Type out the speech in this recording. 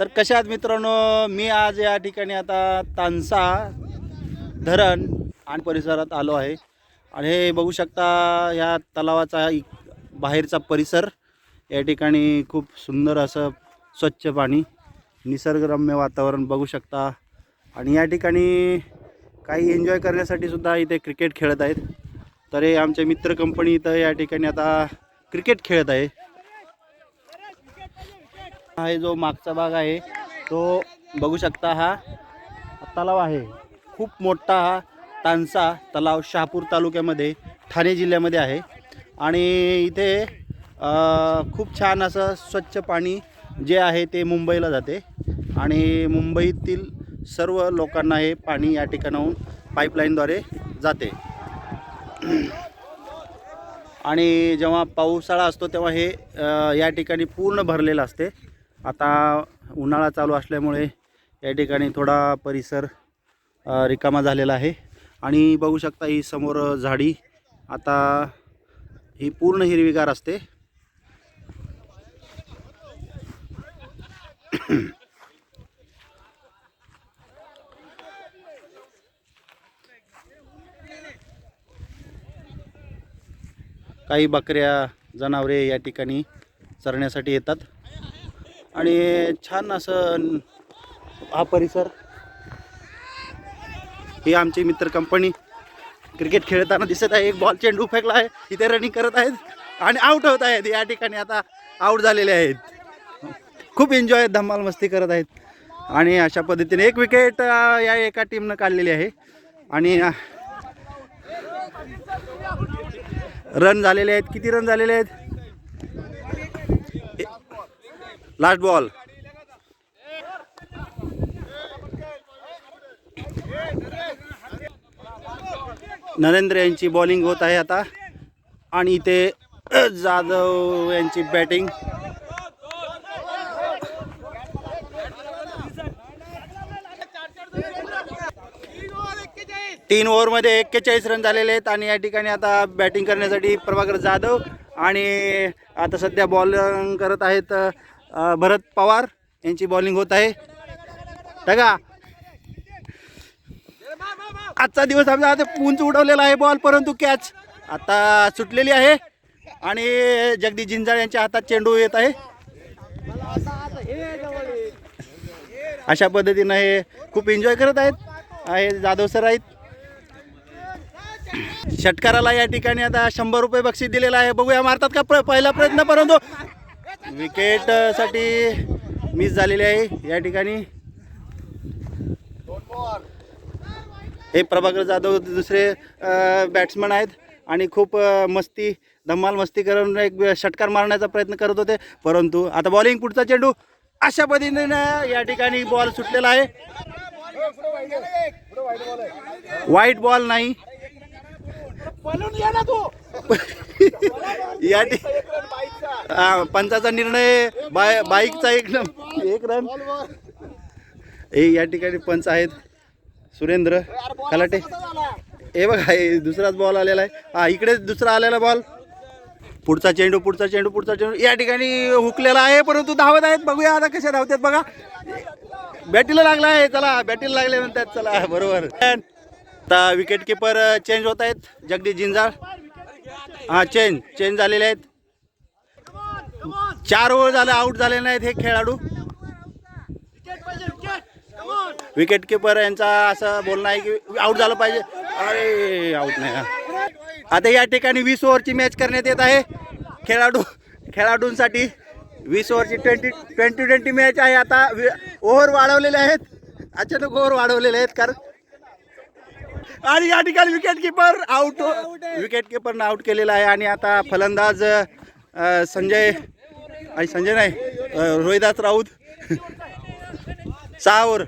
तर कशा आहात मित्रांनो मी आज या ठिकाणी आता तानसा धरण आणि परिसरात आलो आहे. आणि हे बघू शकता ह्या तलावाचा बाहेरचा परिसर. या ठिकाणी खूप सुंदर असं स्वच्छ पाणी निसर्गरम्य वातावरण बघू शकता. आणि या ठिकाणी काही एन्जॉय करण्यासाठी सुद्धा इथे क्रिकेट खेळत आहेत. तर हे आमचे मित्र कंपनी इथं या ठिकाणी आता क्रिकेट खेळत आहे. हा जो मागचा भाग आहे तो बघू शकता हा तलाव आहे. खूप मोठा हा तानसा तलाव शहापूर तालुक्यामध्ये ठाणे जिल्ह्यामध्ये आहे. आणि इथे खूप छान असं स्वच्छ पाणी जे आहे ते मुंबईला जाते. आणि मुंबईतील सर्व लोकांना हे पाणी या ठिकाणाहून पाईपलाईनद्वारे जाते. आणि जेव्हा पावसाळा असतो तेव्हा हे या ठिकाणी पूर्ण भरलेलं असते. आता उन्हाळा चालू असल्यामुळे या ठिकाणी थोडा परिसर रिकामा झालेला आहे. आणि बघू शकता ही समोर झाडी आता ही पूर्ण हिरवीगार असते. काही बकऱ्या जनावरे या ठिकाणी चरण्यासाठी येतात. आणि छान असं हा परिसर. ही आमची मित्र कंपनी क्रिकेट खेळताना दिसत आहे. एक बॉल चेंडू फेकला आहे. इथे रनिंग करत आहेत. आणि आउट होत आहेत. या ठिकाणी आता आउट झालेले आहेत. खूप एन्जॉय धमाल मस्ती करत आहेत. आणि अशा पद्धतीने एक विकेट या एका टीमनं काढलेली आहे. आणि रन झालेले आहेत. किती रन झालेले आहेत? Last ball. नरेंद्र यांची बॉलिंग होत आहे आता. आणि इथे जाधव यांची बॅटिंग. तीन ओव्हरमध्ये एक्केचाळीस रन झालेले आहेत आणि या ठिकाणी आता बॅटिंग करण्यासाठी प्रभाकर जाधव आणि आता सध्या बॉलिंग करत आहेत भरत पवार यांची बॉलिंग होत आहे. बघा. आजचा दिवस आमचा आता उंच उडवलेला आहे बॉल परंतु कॅच आता सुटलेली आहे. आणि जगदीश जिंजाळ यांच्या हातात चेंडू येत आहे. अशा पद्धतीनं हे खूप एन्जॉय करत आहेत. हे जाधव सर आहेत. षटकाराला या ठिकाणी आता शंभर रुपये बक्षीस दिलेलं आहे. बघूया मारतात का प्र पहिला प्रयत्न परंतु विकेटसाठी मिस झालेली आहे या ठिकाणी. हे प्रभाकर जाधव दुसरे बॅट्समन आहेत आणि खूप मस्ती धम्माल मस्ती करून एक षटकार मारण्याचा प्रयत्न करत होते. परंतु आता बॉलिंग पुढचा चेंडू अशा पद्धतीने या ठिकाणी बॉल सुटलेला आहे. वाईट बॉल नाही. या हा, पंचाचा निर्णय बाय बाईकचा एक न- एक रन हे या ठिकाणी पंच आहेत. सुरेंद्र खलाटे. हे बघा हे दुसराच बॉल आलेला आहे. हा इकडे दुसरा आलेला बॉल पुढचा चेंडू पुढचा चेंडू पुढचा चेंडू. या ठिकाणी हुकलेला आहे परंतु धावत आहेत. बघूया आता कशा धावतात बघा. बॅटीला लागला आहे. चला बॅटीला लागले म्हणतात. चला बरोबर. आता विकेट किपर चेंज होत आहेत. जगदीश जिंजाळ. हा चेंज चेंज झालेले आहेत. चार ओव्हर झाले आऊट झाले नाहीत हे खेळाडू. विकेट किपर यांचा असं बोलणं आहे की आऊट झालं पाहिजे. अरे आऊट नाही. आता या ठिकाणी वीस ओव्हरची मॅच करण्यात येत आहे. खेळाडू खेळाडूंसाठी वीस ओव्हरची ट्वेंटी ट्वेंटी ट्वेंटी मॅच आहे. आता ओव्हर वाढवलेले आहेत. अचानक ओव्हर वाढवलेले आहेत कारण आणि या ठिकाणी विकेट किपर आउट विकेट किपरनं आउट केलेला आहे. आणि आता फलंदाज संजय आणि संजय नाही रोहिदास राऊत. सहा ओव्हर